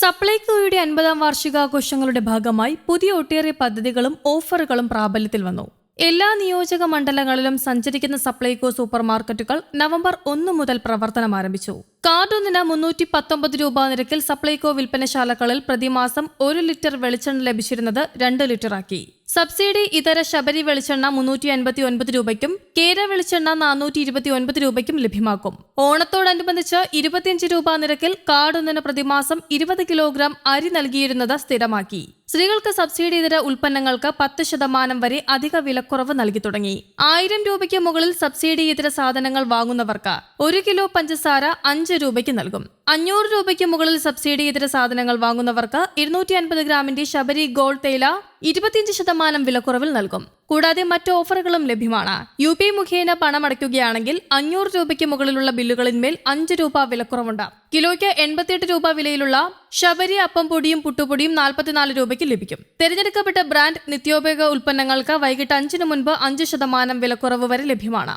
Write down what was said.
സപ്ലൈകോയുടെ അൻപതാം വാർഷികാഘോഷങ്ങളുടെ ഭാഗമായി പുതിയ ഒട്ടേറെ പദ്ധതികളും ഓഫറുകളും പ്രാബല്യത്തിൽ വന്നു. എല്ലാ നിയോജക മണ്ഡലങ്ങളിലും സഞ്ചരിക്കുന്ന സപ്ലൈകോ സൂപ്പർ മാർക്കറ്റുകൾ നവംബർ ഒന്ന് മുതൽ പ്രവർത്തനം ആരംഭിച്ചു. കാർഡൊന്നിന് മുന്നൂറ്റി പത്തൊമ്പത് രൂപ നിരക്കിൽ സപ്ലൈകോ വിൽപ്പനശാലകളിൽ പ്രതിമാസം ഒരു ലിറ്റർ വെളിച്ചെണ്ണ ലഭിച്ചിരുന്നത് രണ്ട് ലിറ്ററാക്കി. സബ്സിഡി ഇതര ശബരി വെളിച്ചെണ്ണ മുന്നൂറ്റി അൻപത്തി ഒൻപത് രൂപയ്ക്കും കേര വെളിച്ചെണ്ണ നാനൂറ്റി ഇരുപത്തി ഒൻപത് രൂപയ്ക്കും ലഭ്യമാക്കും. ഓണത്തോടനുബന്ധിച്ച് ഇരുപത്തിയഞ്ച് രൂപ നിരക്കിൽ കാർഡൊന്നിന് പ്രതിമാസം ഇരുപത് കിലോഗ്രാം അരി നൽകിയിരുന്നത് സ്ഥിരമാക്കി. സ്ത്രീകൾക്ക് സബ്സിഡി ഇതര ഉൽപ്പന്നങ്ങൾക്ക് പത്ത് ശതമാനം വരെ അധിക വിലക്കുറവ് നൽകി തുടങ്ങി. ആയിരം രൂപയ്ക്ക് മുകളിൽ സബ്സിഡി ഇതര സാധനങ്ങൾ വാങ്ങുന്നവർക്ക് ഒരു കിലോ പഞ്ചസാര അഞ്ച് രൂപയ്ക്ക് നൽകും. അഞ്ഞൂറ് രൂപയ്ക്ക് മുകളിൽ സബ്സിഡി ഇതര സാധനങ്ങൾ വാങ്ങുന്നവർക്ക് ഇരുന്നൂറ്റി അൻപത് ഗ്രാമിന്റെ ശബരി ഗോൾഡ് തേയില ഇരുപത്തിയഞ്ച് ശതമാനം വിലക്കുറവിൽ നൽകും. കൂടാതെ മറ്റ് ഓഫറുകളും ലഭ്യമാണ്. യു പി മുഖേന പണമടയ്ക്കുകയാണെങ്കിൽ അഞ്ഞൂറ് രൂപയ്ക്ക് മുകളിലുള്ള ബില്ലുകളിന്മേൽ അഞ്ച് രൂപ വിലക്കുറവുണ്ട്. കിലോയ്ക്ക് എൺപത്തിയെട്ട് രൂപ വിലയിലുള്ള ശബരി അപ്പം പൊടിയും പുട്ടുപൊടിയും നാൽപ്പത്തിനാല് രൂപയ്ക്ക് ലഭിക്കും. തിരഞ്ഞെടുക്കപ്പെട്ട ബ്രാൻഡ് നിത്യോപയോഗ ഉൽപ്പന്നങ്ങൾക്ക് വൈകിട്ട് അഞ്ചിന് മുൻപ് അഞ്ച് ശതമാനം വിലക്കുറവ് വരെ ലഭ്യമാണ്.